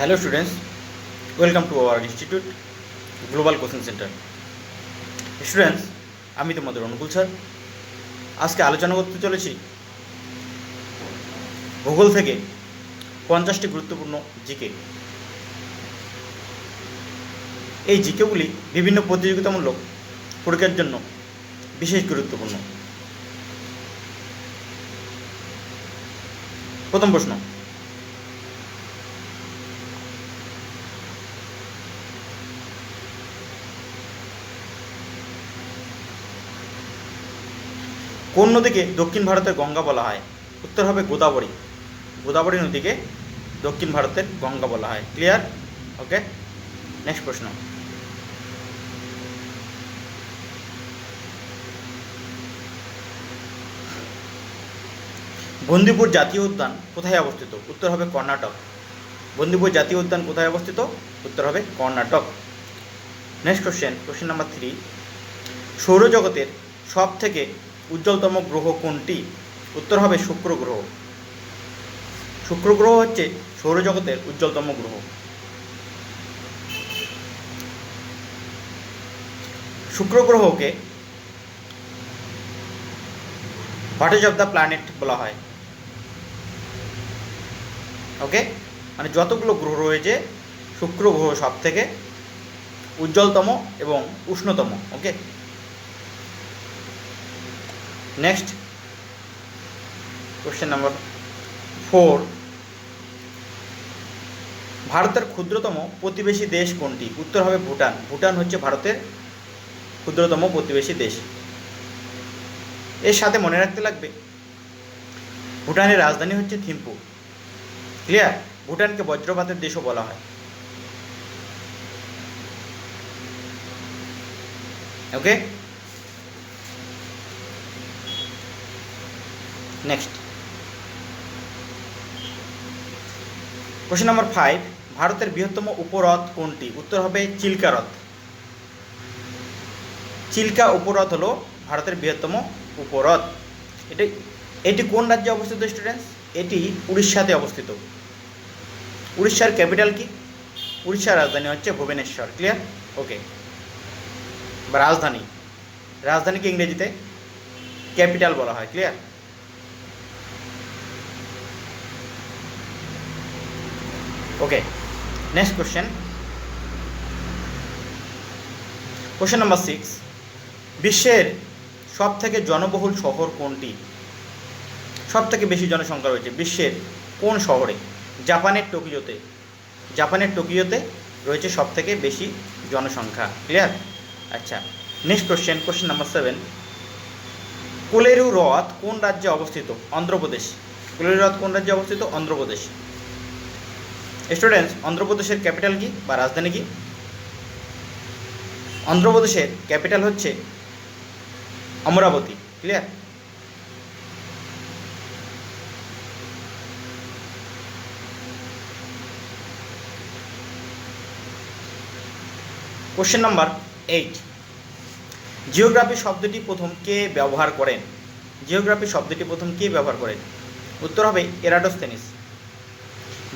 Hello students welcome to our institute global coaching centre students আমি তোমাদের অনুকূল sir. আজকে আলোচনা করতে চলেছি ভূগোল থেকে পঞ্চাশটি গুরুত্বপূর্ণ জিকে। এই জিকেগুলি বিভিন্ন প্রতিযোগিতামূলক পরীক্ষার জন্য বিশেষ গুরুত্বপূর্ণ। প্রথম প্রশ্ন কোন নদীকে দক্ষিণ ভারতের গঙ্গা বলা হয়? উত্তর হবে গোদাবরী। গোদাবরী নদীকে দক্ষিণ ভারতের গঙ্গা বলা হয়। ক্লিয়ার ওকে নেক্সট প্রশ্ন। বন্দিপুর জাতীয় উদ্যান কোথায় অবস্থিত? উত্তর হবে কর্ণাটক। বন্দিপুর জাতীয় উদ্যান কোথায় অবস্থিত? উত্তর হবে Karnataka. Next question question number three সৌরজগতের সব থেকে উজ্জ্বলতম গ্রহ কোনটি? উত্তর হবে শুক্র গ্রহ। শুক্র গ্রহ হচ্ছে সৌরজগতের উজ্জ্বলতম গ্রহ। শুক্র গ্রহকে হোয়াটেজ অফ দ্য প্ল্যানেট বলা হয়। ওকে মানে যতগুলো গ্রহ রয়েছে, শুক্র গ্রহ সব থেকে উজ্জ্বলতম এবং উষ্ণতম। Okay next question number four ভারতের ক্ষুদ্রতম প্রতিবেশী দেশ কোনটি? উত্তর হবে ভুটান। ভুটান হচ্ছে ভারতের ক্ষুদ্রতম প্রতিবেশী দেশ। এর সাথে মনে রাখতে লাগবে, ভুটানের রাজধানী হচ্ছে থিম্পু। ক্লিয়ার ভুটানকে বজ্রপাতের দেশও বলা হয়। Okay next question number five ভারতের বৃহত্তম উপহ্রদ কোনটি? উত্তর হবে চিল্কা হ্রদ। চিল্কা উপহ্রদ হলো ভারতের বৃহত্তম উপহ্রদ এটি এটি কোন রাজ্যে অবস্থিত স্টুডেন্টস এটি উড়িষ্যাতে অবস্থিত। উড়িষ্যার ক্যাপিটাল কি? উড়িষ্যার রাজধানী হচ্ছে ভুবনেশ্বর। ক্লিয়ার ওকে বা রাজধানী। রাজধানীকে ইংরেজিতে ক্যাপিটাল বলা হয়। Clear okay next question question number six বিশ্বের সব থেকে জনবহুল শহর কোনটি? সব থেকে বেশি জনসংখ্যা রয়েছে বিশ্বের কোন শহরে? জাপানের টোকিওতে। জাপানের টোকিওতে রয়েছে সব থেকে বেশি জনসংখ্যা। ক্লিয়ার আচ্ছা। Next question question number seven Kolleru হ্রদ কোন রাজ্যে অবস্থিত? অন্ধ্রপ্রদেশ। কোলেরু হ্রদ কোন রাজ্যে অবস্থিত? অন্ধ্রপ্রদেশ। স্টুডেন্টস, অন্ধ্রপ্রদেশের ক্যাপিটাল কি বা রাজধানী কি? অন্ধ্রপ্রদেশের ক্যাপিটাল হচ্ছে Amaravati clear question number eight geography শব্দটি প্রথম কে ব্যবহার করেন? জিওগ্রাফি শব্দটি প্রথম কে ব্যবহার করেন? উত্তর হবে এরাটোস্থেনিস।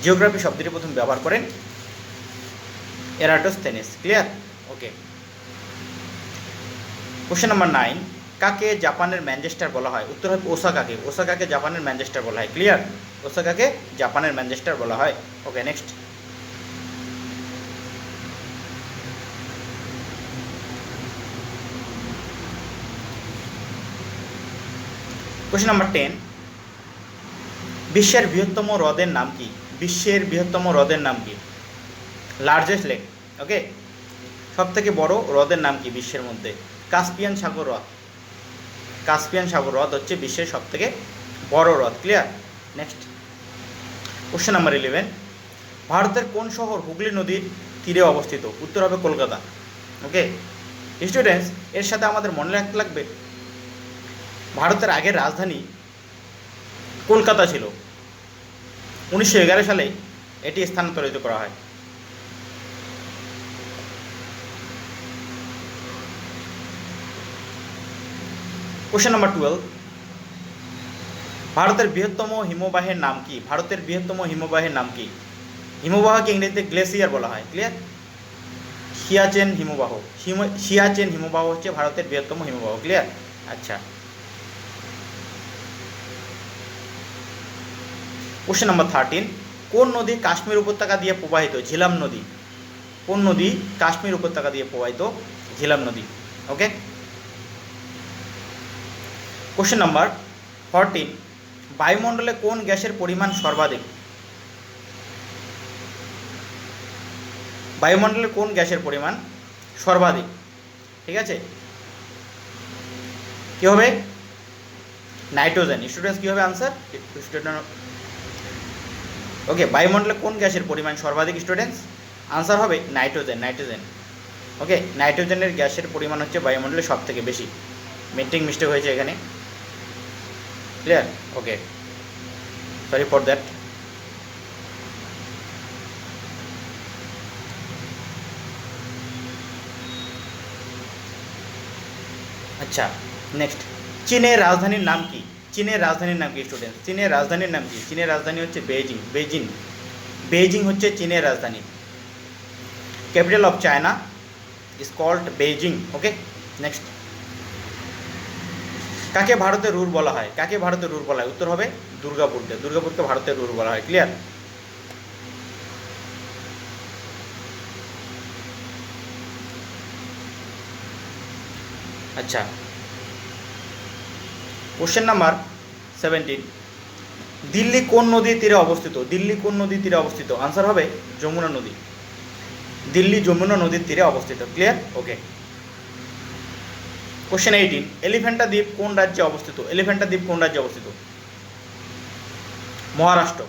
জিওগ্রাফি শব্দটি প্রথম ব্যবহার করেন Eratosthenes, clear? Okay. Question number nine, কাকে জাপানের ম্যানচেস্টার বলা হয়? উত্তর হবে ওসাকাকে। ওসাকাকে জাপানের ম্যানচেস্টার বলা হয়, ক্লিয়ার? ওসাকাকে জাপানের ম্যানচেস্টার বলা হয়। Okay, next. Question number ten, বিশ্বের বৃহত্তম হ্রদের নাম কি? বিশ্বের বৃহত্তম হ্রদের নাম কি? লার্জেস্ট লেক ওকে সব থেকে বড় হ্রদের নাম কি বিশ্বের মধ্যে? কাস্পিয়ান সাগর হ্রদ। কাস্পিয়ান সাগর হ্রদ হচ্ছে বিশ্বের সব থেকে বড় হ্রদ clear next question number eleven ভারতের কোন শহর হুগলি নদীর তীরে অবস্থিত? উত্তর হবে কলকাতা ওকে স্টুডেন্টস এর সাথে আমাদের মনে রাখতে লাগবে, ভারতের আগের রাজধানী কলকাতা ছিল। উনিশশো এগারো সালে এটি স্থানান্তরিত করা হয়। কোশ্চেন নাম্বার টুয়েলভ ভারতের বৃহত্তম হিমবাহের নাম কি? ভারতের বৃহত্তম হিমবাহের নাম কি? হিমবাহকে ইংরেজিতে গ্লেসিয়ার বলা হয়। ক্লিয়ার সিয়াচেন হিমবাহ। হিম সিয়াচেন হিমবাহ হচ্ছে ভারতের বৃহত্তম হিমবাহ। ক্লিয়ার আচ্ছা। কোশ্চেন নাম্বার থার্টিন কোন নদী কাশ্মীর উপত্যকা দিয়ে প্রবাহিত? ঝিলাম নদী। কোন নদী কাশ্মীর উপত্যকা দিয়ে প্রবাহিত? ঝিলাম নদী। ওকে কোশ্চেন নাম্বার ফরটিন বায়ুমণ্ডলে কোন গ্যাসের পরিমাণ সর্বাধিক? বায়ুমণ্ডলে কোন গ্যাসের পরিমাণ সর্বাধিক? ঠিক আছে? কী হবে? নাইট্রোজেন স্টুডেন্টস কী হবে আনসার স্টুডেন্ট ওকে বায়ুমণ্ডলে কোন গ্যাসের পরিমাণ সর্বাধিক স্টুডেন্টস আনসার হবে নাইট্রোজেন নাইট্রোজেন ওকে নাইট্রোজেনের গ্যাসের পরিমাণ হচ্ছে বায়ুমণ্ডলে সব থেকে বেশি। মেন্টিং মিস্টেক হয়েছে এখানে। Clear okay sorry for that আচ্ছা নেক্সট চীনের রাজধানীর নাম কি? চীনের রাজধানীর নাম কি স্টুডেন্ট চীনের রাজধানীর নাম কি? চীনের রাজধানী হচ্ছে বেইজিং বেইজিং বেইজিং হচ্ছে চীনের রাজধানী। Capital of China is called Beijing okay next কাকে ভারতের রুর বলা হয়? কাকে ভারতের রুর বলা হয়? উত্তর হবে দুর্গাপুরকে। দুর্গাপুরকে ভারতের রুর বলা হয় ক্লিয়ার আচ্ছা। কোশ্চেন নাম্বার সেভেন্টিন দিল্লি কোন নদীর তীরে অবস্থিত? দিল্লি কোন নদীর তীরে অবস্থিত? আনসার হবে যমুনা নদী। দিল্লি যমুনা নদীর তীরে অবস্থিত। Clear okay question eighteen Elephanta দ্বীপ কোন রাজ্যে অবস্থিত? এলিফ্যান্টা দ্বীপ কোন রাজ্যে অবস্থিত? মহারাষ্ট্র।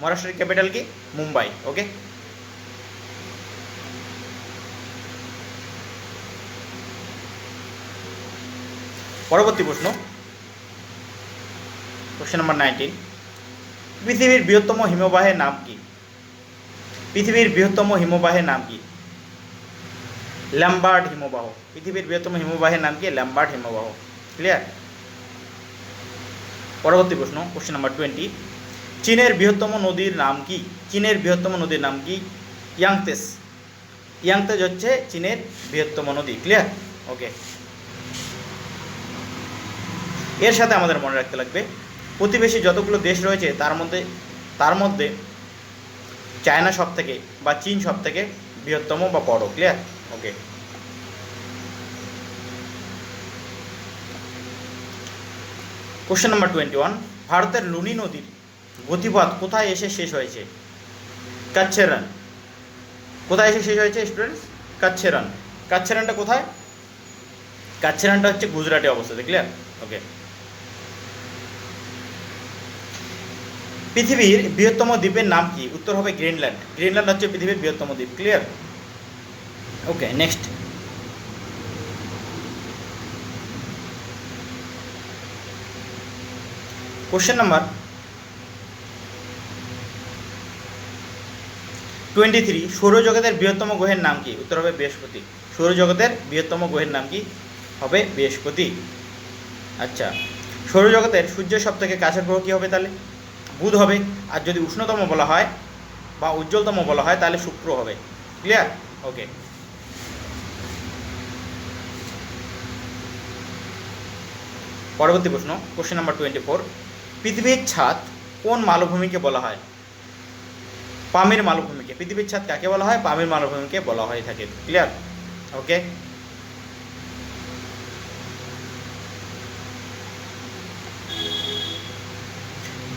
মহারাষ্ট্রের ক্যাপিটাল কি? মুম্বাই। ওকে পরবর্তী প্রশ্ন। কোশ্চেন নাম্বার নাইনটিন পৃথিবীর বৃহত্তম হিমবাহের নাম কি? পৃথিবীর বৃহত্তম হিমবাহের নাম কি? ল্যাম্বার্ড হিমবাহ। পৃথিবীর বৃহত্তম হিমবাহের নাম কি? ল্যাম্বার্ড হিমবাহ। ক্লিয়ার পরবর্তী প্রশ্ন কোশ্চেন নাম্বার টোয়েন্টি চীনের বৃহত্তম নদীর নাম কি? চীনের বৃহত্তম নদীর নাম কি? ইয়াংতেস। ইয়াংতেজ হচ্ছে চীনের বৃহত্তম নদী। ক্লিয়ার ওকে এর সাথে আমাদের মনে রাখতে লাগবে প্রতিবেশী যতগুলো দেশ রয়েছে, তার মধ্যে তার মধ্যে চায়না সব থেকে বা চীন সব থেকে বৃহত্তম বা বড় clear okay question number twenty one ভারতের লুনি নদীর গতিপথ কোথায় এসে শেষ হয়েছে? কাচ্ছেরান। কোথায় এসে শেষ হয়েছে স্টুডেন্টস কাচ্ছেরান। কাচ্ছেরানটা কোথায়? কাচ্ছেরানটা হচ্ছে গুজরাটে অবস্থিত ক্লিয়ার ওকে পৃথিবীর বৃহত্তম দ্বীপের নাম কি? উত্তর হবে গ্রিনল্যান্ড। গ্রিনল্যান্ড হচ্ছে পৃথিবীর বৃহত্তম দ্বীপ। Clear okay next question number twenty three সৌরজগতের বৃহত্তম গ্রহের নাম কি? উত্তর হবে বৃহস্পতি। সৌরজগতের বৃহত্তম গ্রহের নাম কি? হবে বৃহস্পতি। আচ্ছা সৌরজগতের সূর্যের সব থেকে কাছের গ্রহ কী হবে তাহলে? বুধ হবে, আর যদি উষ্ণতম বলা হয় বা উজ্জ্বলতম বলা হয়, তাহলে শুক্র হবে। ক্লিয়ার ওকে পরবর্তী প্রশ্ন কোশ্চেন নাম্বার টোয়েন্টি ফোর পৃথিবীর ছাদ কোন মালভূমিকে বলা হয়? পামের মালভূমিকে। পৃথিবীর ছাদ কাকে বলা হয়? পামের মালভূমিকে বলা হয়ে থাকে। Clear okay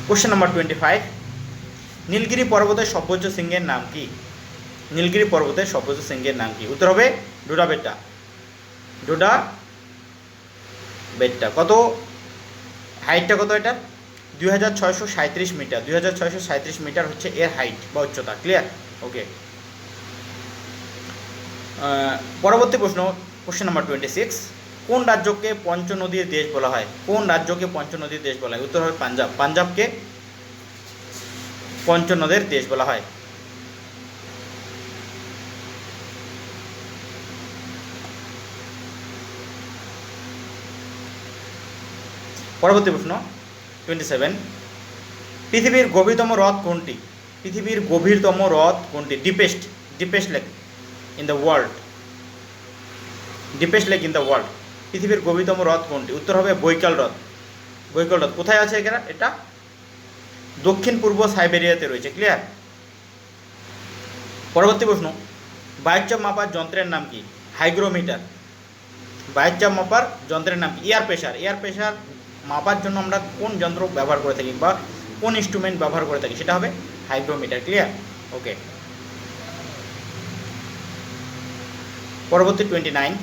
question number twenty five Nilgiri পর্বতের সর্বোচ্চ শৃঙ্গের নাম কি? নীলগিরি পর্বতের সর্বোচ্চ শৃঙ্গের নাম কি? উত্তর হবে ডোডা বেট্টা। ডোডা বেট্টা। কত? হাইটটা কত এটা দুই হাজার ছয়শো সাঁত্রিশ মিটার। দুই হাজার ছয়শো সাঁত্রিশ মিটার হচ্ছে এর হাইট বা উচ্চতা। ক্লিয়ার ওকে পরবর্তী প্রশ্ন। কোশ্চেন নাম্বার টোয়েন্টি সিক্স কোন রাজ্যকে পঞ্চনদীর দেশ বলা হয়? কোন রাজ্যকে পঞ্চনদীর দেশ বলা হয়? উত্তর হবে পাঞ্জাব। পাঞ্জাবকে পঞ্চনদের দেশ বলা হয়। পরবর্তী প্রশ্ন টোয়েন্টি সেভেন পৃথিবীর গভীরতম হ্রদ কোনটি? পৃথিবীর গভীরতম হ্রদ কোনটি? Deepest deepest lake in the world deepest lake in the world পৃথিবীর গভীরতম হ্রদ কোনটি? উত্তর হবে বৈকাল হ্রদ। বৈকাল হ্রদ। কোথায় আছে এখানে? এটা দক্ষিণ পূর্ব সাইবেরিয়াতে রয়েছে। ক্লিয়ার পরবর্তী প্রশ্ন। বায়ুচাপ মাপার যন্ত্রের নাম কি? হাইগ্রোমিটার। বায়ুচাপ মাপার যন্ত্রের নাম কি? এয়ার প্রেশার এয়ার প্রেশার মাপার জন্য আমরা কোন যন্ত্র ব্যবহার করে থাকি বা কোন ইনস্ট্রুমেন্ট ব্যবহার করে থাকি? সেটা হবে হাইগ্রোমিটার। ক্লিয়ার ওকে পরবর্তী টোয়েন্টি নাইন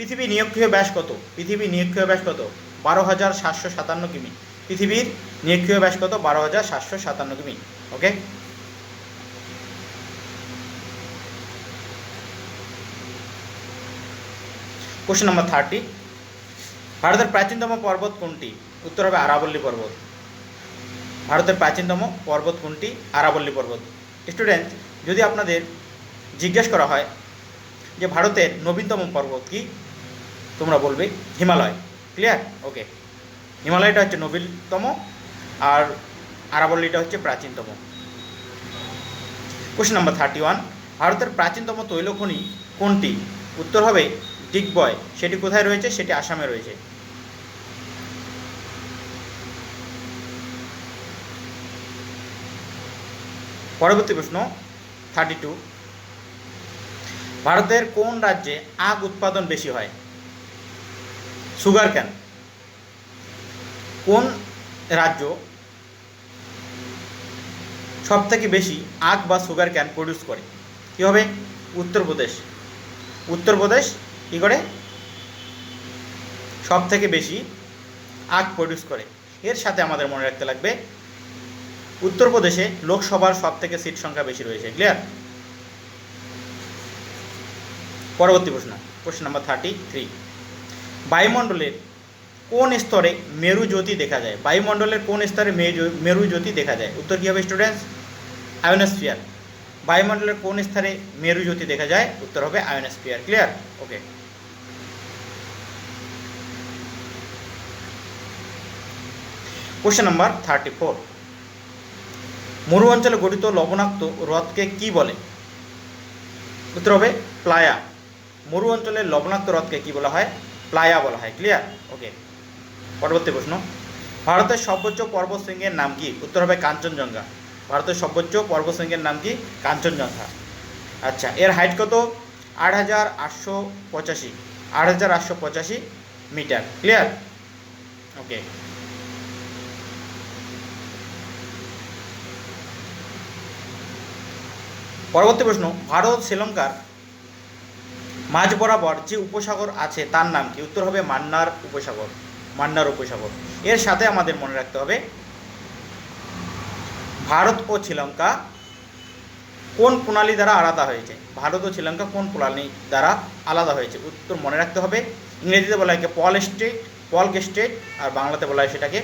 পৃথিবী নিরক্ষীয় ব্যাস কত? পৃথিবী নিরক্ষীয় ব্যাস কত? বারো হাজার সাতশো সাতান্ন কিমি। পৃথিবীর নিরক্ষীয় ব্যাস কত? বারো হাজার সাতশো সাতান্ন কিমি। ওকে? কোশ্চেন নাম্বার থার্টি ভারতের প্রাচীনতম পর্বত কোনটি? উত্তর হবে আরাবল্লী পর্বত। ভারতের প্রাচীনতম পর্বত কোনটি? আরাবল্লী পর্বত। স্টুডেন্ট যদি আপনাদের জিজ্ঞেস করা হয় যে ভারতের নবীনতম পর্বত কি তোমরা বলবে হিমালয়। ক্লিয়ার ওকে হিমালয়টা হচ্ছে নবীনতম আর আরাবল্লীটা হচ্ছে প্রাচীনতম। কোশ্চেন নাম্বার থার্টি ওয়ান ভারতের প্রাচীনতম তৈলখনি কোনটি? উত্তর হবে ডিগবয়। সেটি কোথায় রয়েছে? সেটি আসামে রয়েছে। পরবর্তী প্রশ্ন থার্টি টু ভারতের কোন রাজ্যে আখ উৎপাদন বেশি হয়? সুগার ক্যান কোন রাজ্য সব থেকে বেশি আখ বা সুগার ক্যান প্রডিউস করে? কী হবে? উত্তরপ্রদেশ। উত্তরপ্রদেশ কী করে? সব থেকে বেশি আখ প্রডিউস করে। এর সাথে আমাদের মনে রাখতে লাগবে, উত্তরপ্রদেশে লোকসভার সব থেকে সিট সংখ্যা বেশি রয়েছে ক্লিয়ার পরবর্তী প্রশ্ন প্রশ্ন নাম্বার থার্টি থ্রি বায়ুমণ্ডলের কোন স্তরে মেরু জ্যোতি দেখা যায়? বায়ুমণ্ডলের কোন স্তরে মেরু- জ্যোতি দেখা যায়? উত্তর কী হবে স্টুডেন্টস আয়োনোস্ফিয়ার বায়ুমণ্ডলের কোন স্তরে মেরু জ্যোতি দেখা যায়? উত্তর হবে ionosphere clear okay question number thirty four মরু অঞ্চলে গঠিত লবণাক্ত হ্রদকে কি বলে? উত্তর হবে প্লায়া। মরু অঞ্চলের লবণাক্ত হ্রদকে কি বলা হয়? প্লায়া বলা হয় ক্লিয়ার ওকে পরবর্তী প্রশ্ন। ভারতের সর্বোচ্চ পর্বতশৃঙ্গের নাম কি? উত্তর হবে কাঞ্চনজঙ্ঘা। ভারতের সর্বোচ্চ পর্বতশৃঙ্গের নাম কি? কাঞ্চনজঙ্ঘা। আচ্ছা এর হাইট কত? আট হাজার আটশো পঁচাশি। আট হাজার আটশো পঁচাশি মিটার ক্লিয়ার ওকে পরবর্তী প্রশ্ন, ভারত, শ্রীলঙ্কার মাঝ বরাবর যে উপসাগর আছে তার নাম কি? উত্তর হবে মান্নার উপসাগর মান্নার উপসাগর। এর সাথে আমাদের মনে রাখতে হবে, ভারত ও শ্রীলঙ্কা কোন প্রণালী দ্বারা আলাদা হয়েছে? ভারত ও শ্রীলঙ্কা কোন প্রণালী দ্বারা আলাদা হয়েছে? উত্তর মনে রাখতে হবে, ইংরেজিতে বলা হয় পল স্টেট, পলক স্টেট, আর বাংলাতে বলা হয় সেটাকে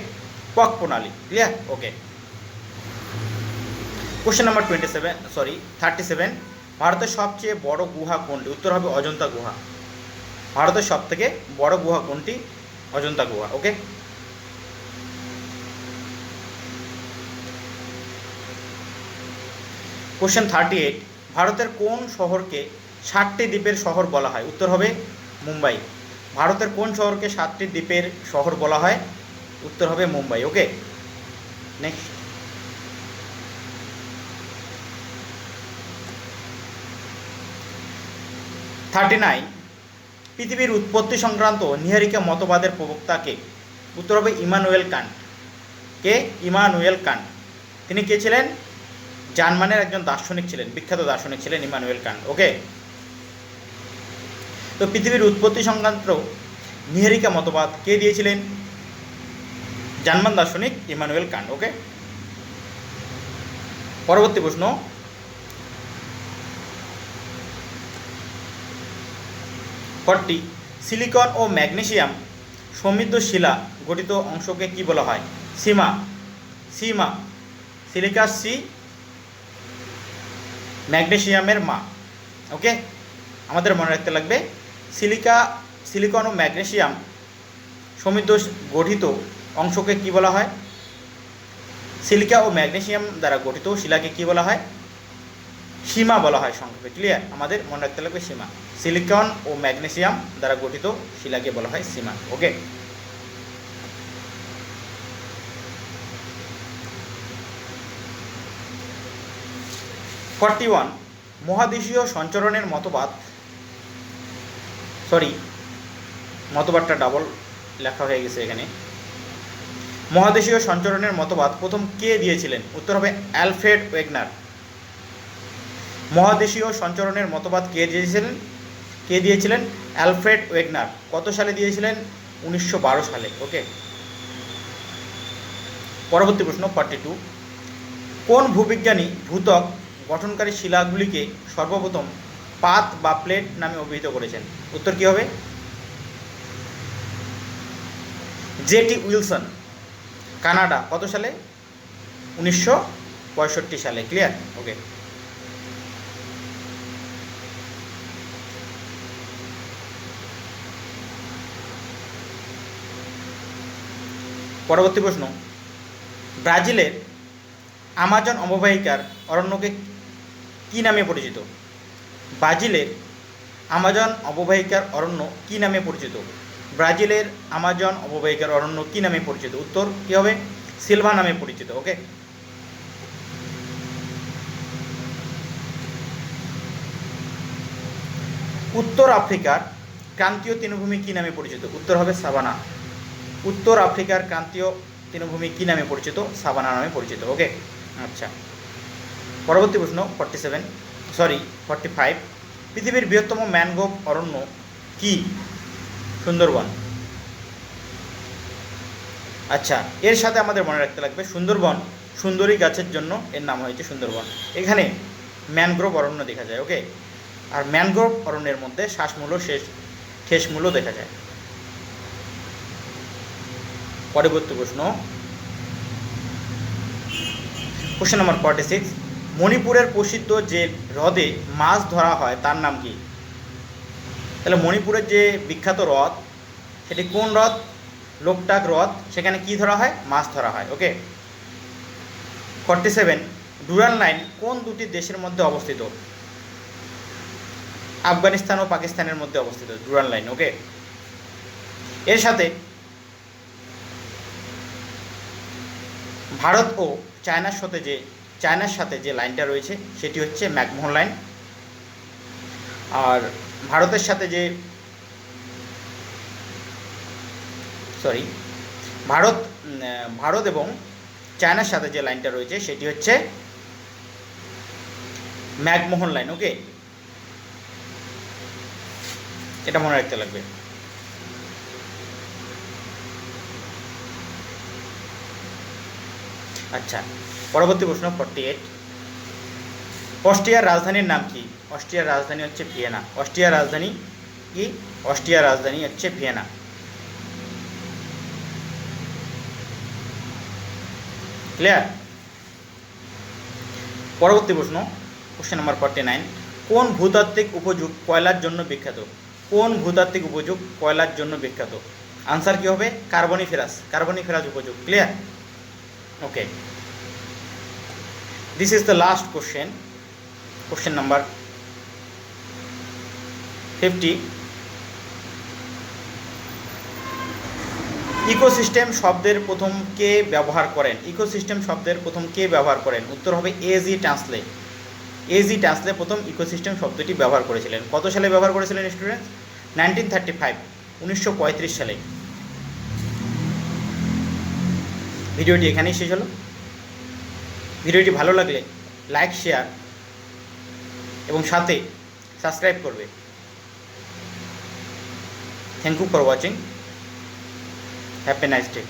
পক প্রণালী। Clear okay question number twenty seven sorry thirty seven ভারতের সবচেয়ে বড় গুহা কোনটি? উত্তর হবে অজন্তা গুহা। ভারতের সব থেকে বড় গুহা কোনটি? অজন্তা গুহা ওকে কোশ্চেন থার্টি এইট ভারতের কোন শহরকে সাতটি দ্বীপের শহর বলা হয়? উত্তর হবে মুম্বাই। ভারতের কোন শহরকে সাতটি দ্বীপের শহর বলা হয়? উত্তর হবে Mumbai okay next thirty nine, পৃথিবীর উৎপত্তি সংক্রান্ত নিহারিকা মতবাদের প্রবক্তাকে উত্তর হবে ইমানুয়েল কান্ট। কে? Immanuel Kant. তিনি কে ছিলেন? জার্মানের একজন দার্শনিক ছিলেন, বিখ্যাত দার্শনিক ছিলেন ইমানুয়েল কান্ট, ওকে? তো পৃথিবীর উৎপত্তি সংক্রান্ত নিহারিকা মতবাদ কে দিয়েছিলেন? জার্মান দার্শনিক ইমানুয়েল কান্ট, ওকে? পরবর্তী প্রশ্ন ফর্টি সিলিকন ও ম্যাগনেশিয়াম সমৃদ্ধ শিলা গঠিত অংশকে কি বলা হয়? সীমা। সীমা। সিলিকাস সি ম্যাগনেসিয়ামের মা। ওকে? আমাদের মনে রাখতে লাগবে, সিলিকা, সিলিকন ও ম্যাগনেশিয়াম সমৃদ্ধ গঠিত অংশকে কি বলা হয়? সিলিকা ও ম্যাগনেশিয়াম দ্বারা গঠিত শিলাকে কি বলা হয়? সীমা বলা হয় সংক্ষেপে ক্লিয়ার আমাদের মনে রাখতে লাগবে সীমা। সিলিকন ও ম্যাগনেসিয়াম দ্বারা গঠিত শিলাকে বলা হয় সীমা ওকে ফর্টি ওয়ান মহাদেশীয় সঞ্চরণের মতবাদ সরি মতবাদটা ডাবল লেখা হয়ে গেছে এখানে। মহাদেশীয় সঞ্চরণের মতবাদ প্রথম কে দিয়েছিলেন? উত্তর হবে অ্যালফ্রেড ওয়েগনার। মহাদেশীয় সঞ্চরণের মতবাদ কে দিয়েছিলেন? কে দিয়েছিলেন? Alfred Wegener. কত সালে দিয়েছিলেন? উনিশশো বারো সালে ওকে পরবর্তী প্রশ্ন ফর্টি টু কোন ভূবিজ্ঞানী ভূতক গঠনকারী শিলাগুলিকে সর্বপ্রথম পাত বা প্লেট নামে অভিহিত করেছেন? উত্তর কী হবে? জেটি উইলসন, কানাডা, কত সালে? উনিশশো পঁয়ষট্টি সালে ক্লিয়ার ওকে পরবর্তী প্রশ্ন। ব্রাজিলের আমাজন অববাহিকার অরণ্যকে কী নামে পরিচিত? ব্রাজিলের আমাজন অববাহিকার অরণ্য কী নামে পরিচিত? ব্রাজিলের আমাজন অববাহিকার অরণ্য কী নামে পরিচিত? উত্তর কী হবে? সিলভা নামে পরিচিত, ওকে? উত্তর আফ্রিকার ক্রান্তীয় তৃণভূমি কী নামে পরিচিত? উত্তর হবে সাবানা উত্তর আফ্রিকার ক্রান্তীয় তৃণভূমি কী নামে পরিচিত? সাবানা নামে পরিচিত ওকে আচ্ছা। পরবর্তী প্রশ্ন forty seven sorry forty five পৃথিবীর বৃহত্তম ম্যানগ্রোভ অরণ্য কি? সুন্দরবন। আচ্ছা এর সাথে আমাদের মনে রাখতে লাগবে, সুন্দরবন সুন্দরী গাছের জন্য এর নাম হয়েছে সুন্দরবন। এখানে ম্যানগ্রোভ অরণ্য দেখা যায় ওকে আর ম্যানগ্রোভ অরণ্যের মধ্যে শ্বাসমূল শেষ ঠেসমূল দেখা যায়। পরবর্তী প্রশ্ন। কোশ্চেন নাম্বার ফর্টি সিক্স মণিপুরের প্রসিদ্ধ যে হ্রদে মাছ ধরা হয়, তার নাম কি? তাহলে মণিপুরের যে বিখ্যাত হ্রদ, সেটি কোন হ্রদ? লোকটাক হ্রদ। সেখানে কি ধরা হয়? মাছ ধরা হয়। Okay forty seven Durand line কোন দুটি দেশের মধ্যে অবস্থিত? আফগানিস্তান ও পাকিস্তানের মধ্যে অবস্থিত ডুরাল লাইন। ওকে এর সাথে ভারত ও চায়নার সাথে যে, চায়নার সাথে যে লাইনটা রয়েছে, সেটি হচ্ছে ম্যাকমোহন লাইন। আর ভারতের সাথে যে সরি ভারত ভারত এবং চায়নার সাথে যে লাইনটা রয়েছে, সেটি হচ্ছে ম্যাকমোহন লাইন ওকে এটা মনে রাখতে লাগবে। আচ্ছা পরবর্তী প্রশ্ন ফর্টি এইট অস্ট্রিয়ার রাজধানীর নাম কি? অস্ট্রিয়ার রাজধানী হচ্ছে ভিয়েনা। অস্ট্রিয়ার রাজধানী কি? অস্ট্রিয়ার রাজধানী হচ্ছে ভিয়েনা। ক্লিয়ার পরবর্তী প্রশ্ন কোশ্চেন নাম্বার ফর্টি নাইন কোন ভূতাত্ত্বিক উপযুগ কয়লার জন্য বিখ্যাত? কোন ভূতাত্ত্বিক উপযোগ কয়লার জন্য বিখ্যাত? আনসার কি হবে? Carboniferous carboniferous উপযুগ। Clear okay this is the last question. Question number 50 ecosystem শব্দের প্রথম কে ব্যবহার করেন? ইকোসিস্টেম শব্দের প্রথম কে ব্যবহার করেন? উত্তর হবে এজি ট্রান্সলে এজি ট্রান্সলে প্রথম ইকোসিস্টেম শব্দটি ব্যবহার করেছিলেন। কত সালে ব্যবহার করেছিলেন স্টুডেন্ট নাইনটিন থার্টি ফাইভ উনিশশো পঁয়ত্রিশ সালে। ভিডিওটি এখানেই শেষ হলো। ভিডিওটি ভালো লাগলে লাইক, শেয়ার এবং সাথে সাবস্ক্রাইব করবে। Thank you for watching happy nice day